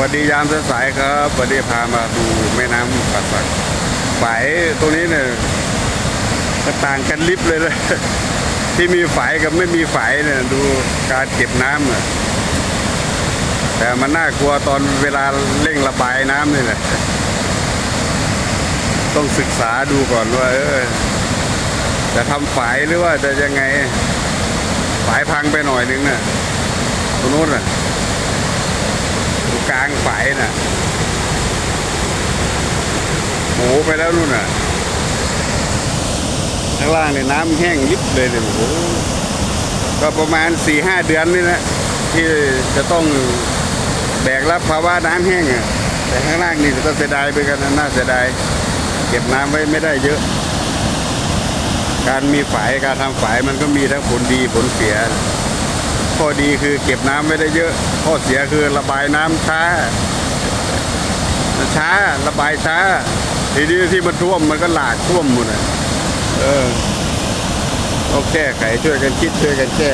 วัสดียามสายครับวันนี้พามาดูแม่น้ำปัดสักฝายตรงนี้เนี่ยก็ต่างกันลิบเลยนะที่มีฝายกับไม่มีฝายเนี่ยดูการเก็บน้ำเนี่ยแต่มันน่ากลัวตอนเวลาเร่งระบายน้ำนี่แหละต้องศึกษาดูก่อนว่า เออจะทำฝายหรือว่าจะยังไงฝายพังไปหน่อยนึงน่ะตรงนู้นน่ะ กลางฝายน่ะโหไปแล้วนู่นน่ะข้างล่างเนี่ยน้ำแห้งยิบเลยเนี่ยโอ้โหก็ประมาณสี่ห้าเดือนนี่นะที่จะต้องแบกรับภาวะน้ำแห้งอะแต่ข้างล่างนี่ก็เสียดายไปกันนะน่าเสียดายเก็บน้ำไว้ไม่ได้เยอะ การมีฝายการทำฝายมันก็มีทั้งผลดีผลเสีย ข้อดีคือเก็บน้ำไม่ได้เยอะ ข้อเสียคือระบายน้ำช้า ช้าระบายช้า ทีนี้ที่มันท่วมมันก็หลากท่วมหมดเลยเออต้องแก้ไขช่วยกันคิดช่วยกันแก้